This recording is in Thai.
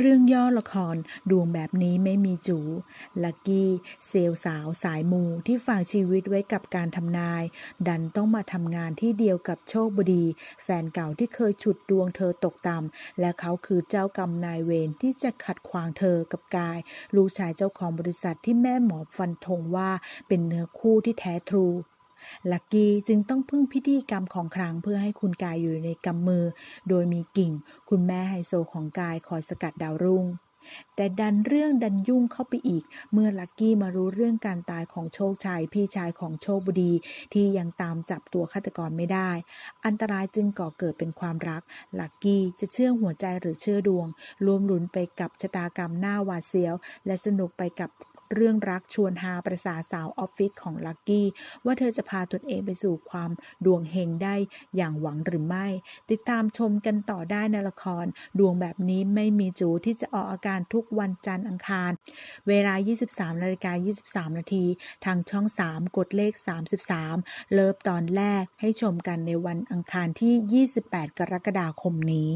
เรื่องย่อละครดวงแบบนี้ไม่มีจูลักกี้ เซลสาวสายมูที่ฝากชีวิตไว้กับการทำนาย ดันต้องมาทำงานที่เดียวกับโชคบดี แฟนเก่าที่เคยฉุดดวงเธอตกต่ำและเขาคือเจ้ากรรมนายเวรที่จะขัดขวางเธอกับกาย ลูกชายเจ้าของบริษัทที่แม่หมอฟันธงว่าเป็นเนื้อคู่ที่แท้ทรู ลักกี้จึงต้องพึ่งพิธีกรรมของครั้งเพื่อให้คุณกายอยู่ในกำมือ โดยมีกิ่ง คุณแม่ไฮโซของกายคอยสกัดดาวรุ่ง แต่ดันเรื่องดันยุ่งเข้าไปอีก เมื่อลักกี้มารู้เรื่องการตายของโชคชัยพี่ชายของโชคบดีที่ยังตามจับตัวฆาตกรไม่ได้ อันตรายจึงก่อเกิดเป็นความรัก ลักกี้จะเชื่อหัวใจหรือเชื่อดวง รวมลุ้นไปกับชะตากรรมหน้าหวาดเสียว และสนุกไปกับ เรื่องรักชวนฮาประสาสาวออฟฟิศของลักกี้ ว่าเธอจะพาตนเองไปสู่ความดวงเฮงได้อย่างหวังหรือไม่ ติดตามชมกันต่อได้ในละคร ดวงแบบนี้ไม่มีจูที่จะออกอาการทุกวันจันทร์อังคาร เวลา 23นาฬิกา23 นาที ทางช่อง 3 กดเลข 33 เลิฟตอนแรกให้ชมกันในวันอังคารที่ 28 กรกฎาคมนี้